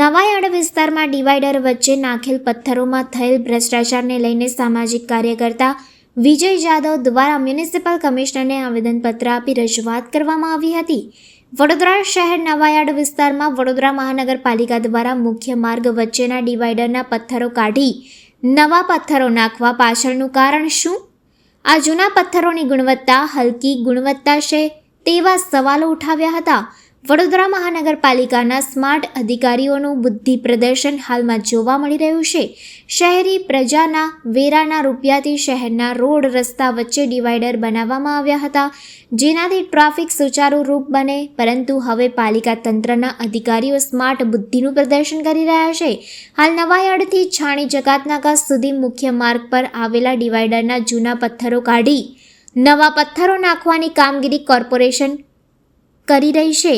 નવાયાર્ડ વિસ્તારમાં ડિવાઈડર વચ્ચે નાખેલ પથ્થરોમાં થયેલ ભ્રષ્ટાચારને લઈને સામાજિક કાર્યકર્તા વિજય જાદવ દ્વારા મ્યુનિસિપલ કમિશનરને આવેદનપત્ર આપી રજૂઆત કરવામાં આવી હતી. વડોદરા શહેર નવાયાડ વિસ્તારમાં વડોદરા મહાનગરપાલિકા દ્વારા મુખ્ય માર્ગ વચ્ચેના ડિવાઈડરના પથ્થરો કાઢી નવા પથ્થરો નાખવા પાછળનું કારણ શું? આ જૂના પથ્થરોની ગુણવત્તા હલકી ગુણવત્તા છે તેવા સવાલો ઉઠાવ્યા હતા. વડોદરા મહાનગરપાલિકાના સ્માર્ટ અધિકારીઓનું બુદ્ધિ પ્રદર્શન હાલમાં જોવા મળી રહ્યું છે. શહેરી પ્રજાના વેરાના રૂપિયાથી શહેરના રોડ રસ્તા વચ્ચે ડિવાઈડર બનાવવામાં આવ્યા હતા, જેનાથી ટ્રાફિક સુચારુ રૂપ બને, પરંતુ હવે પાલિકા તંત્રના અધિકારીઓ સ્માર્ટ બુદ્ધિનું પ્રદર્શન કરી રહ્યા છે. હાલ નવાયાર્ડથી છાણી જકાતનાકા સુધી મુખ્ય માર્ગ પર આવેલા ડિવાઈડરના જૂના પથ્થરો કાઢી, નવા પથ્થરો નાખવાની કામગીરી કોર્પોરેશન કરી રહી છે,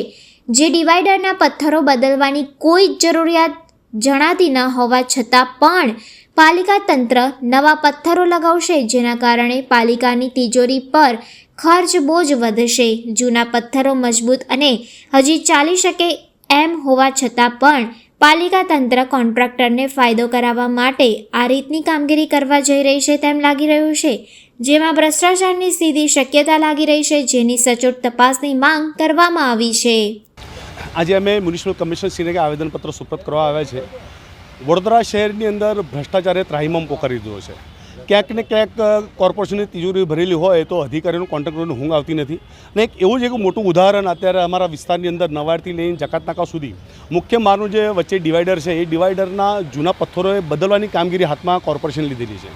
જે ડિવાઈડરના પથ્થરો બદલવાની કોઈ જ જરૂરિયાત જણાતી ન હોવા છતાં પણ પાલિકા તંત્ર નવા પથ્થરો લગાવશે, જેના કારણે પાલિકાની તિજોરી પર ખર્ચ બોજ વધશે. જૂના પથ્થરો મજબૂત અને હજી ચાલી શકે એમ હોવા છતાં પણ પાલિકા તંત્ર કોન્ટ્રાક્ટરને ફાયદો કરાવવા માટે આ રીતની કામગીરી કરવા જઈ રહી છે તેમ લાગી રહ્યું છે. જેમાં ભ્રષ્ટાચારની સીધી શક્યતા લાગી રહી છે, જેની સચોટ તપાસની માંગ કરવામાં આવી છે. આજે અમે મ્યુનિસિપલ કમિશનરશ્રીને આવેદનપત્ર સુપ્રત કરવા આવ્યા છે. વડોદરા શહેરની અંદર ભ્રષ્ટાચારે ત્રાહિમામ પોકારી દીધો છે. ક્યાંક ને ક્યાંક કોર્પોરેશનની તિજોરી ભરેલી હોય તો અધિકારીઓનું કોન્ટ્રાક્ટરોની ઊંઘ આવતી નથી. અને એક એવું જ એક મોટું ઉદાહરણ અત્યારે અમારા વિસ્તારની અંદર નવાડથી લઈને જકાતનાકા સુધી. મુખ્ય માર્ગનું જે વચ્ચે ડિવાઈડર છે, એ ડિવાઈડરના જૂના પથ્થરોએ બદલવાની કામગીરી હાથમાં કોર્પોરેશન લીધેલી છે.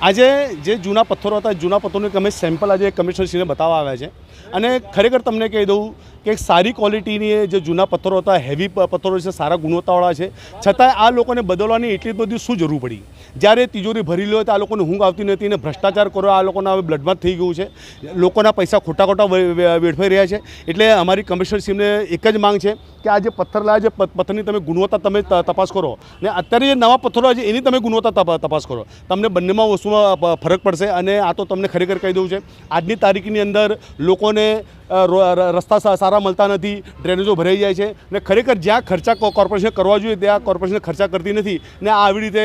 આજે જે જૂના પથ્થરો હતા, જૂના પથ્થરોને અમે સેમ્પલ આજે કમિશનરશ્રીને બતાવવા આવ્યા છે. અને ખરેખર તમને કહી દઉં કે સારી ક્વોલિટીની જે જૂના પથ્થરો હતા હેવી પથ્થરો છે, સારા ગુણવત્તાવાળા છે છતાં આ લોકોને બદલવાની એટલી બધી શું જરૂર પડી? જ્યારે તિજોરી ભરેલી હોય તો આ લોકોને ઊંઘ આવતી નથી અને ભ્રષ્ટાચાર કરો આ લોકોના હવે બ્લડમાં થઈ ગયું છે. લોકોના પૈસા ખોટા ખોટા વેડફાઈ રહ્યા છે. એટલે અમારી કમિશનર સીમને એક જ માંગ છે કે આ જે પથ્થર જે પથ્થરની તમે ગુણવત્તા તમે તપાસ કરો. ને અત્યારે જે નવા પથ્થરો છે, એની તમે ગુણવત્તા તપાસ કરો. તમને બંનેમાં વસ્તુમાં ફરક પડશે અને આ તો તમને ખરેખર કહી દઉં છે. આજની તારીખની અંદર લોકોને રસ્તા સારા મળતા નથી, ડ્રેનેજો ભરાઈ જાય છે ને ખરેખર જ્યાં ખર્ચા કોર્પોરેશન કરવા જોઈએ, ત્યાં કોર્પોરેશન ખર્ચા કરતી નથી. ને આવી રીતે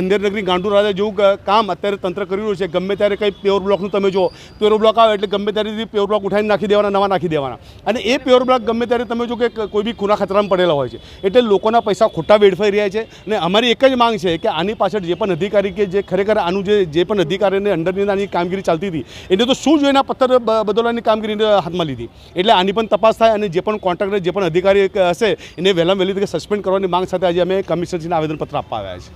અંધેરનગરી ગાંડુ રાજા જેવું કામ અત્યારે તંત્ર કરી રહ્યું છે. ગમે ત્યારે કંઈ પ્યોર બ્લોકનું તમે જો પ્યોર બ્લોક આવે એટલે ગમે ત્યારે પ્યોર બ્લોક ઉઠાવીને નાખી દેવાના, નવા નાખી દેવાના. અને એ પ્યોર બ્લોક ગમે ત્યારે તમે જો કે કોઈ બી ખૂના ખતરામાં પડેલા હોય છે. એટલે લોકોના પૈસા ખોટા વેડફાઈ રહ્યા છે. અને અમારી એક જ માંગ છે કે આની પાછળ જે પણ અધિકારી કે જે ખરેખર આનું જે જે પણ અધિકારીને અંડરની આની કામગીરી ચાલતી હતી, એને તો શું જોઈને પથ્થર બદલવાની કામગીરી હાથમાં લીધી? એટલે આની પણ તપાસ થાય અને જે પણ કોન્ટ્રાક્ટર જે પણ અધિકારી હશે, એને વહેલામાં વહેલી તરીકે સસ્પેન્ડ કરવાની માંગ સાથે આજે અમે કમિશનરજીને આવેદનપત્ર આપવા આવ્યા છે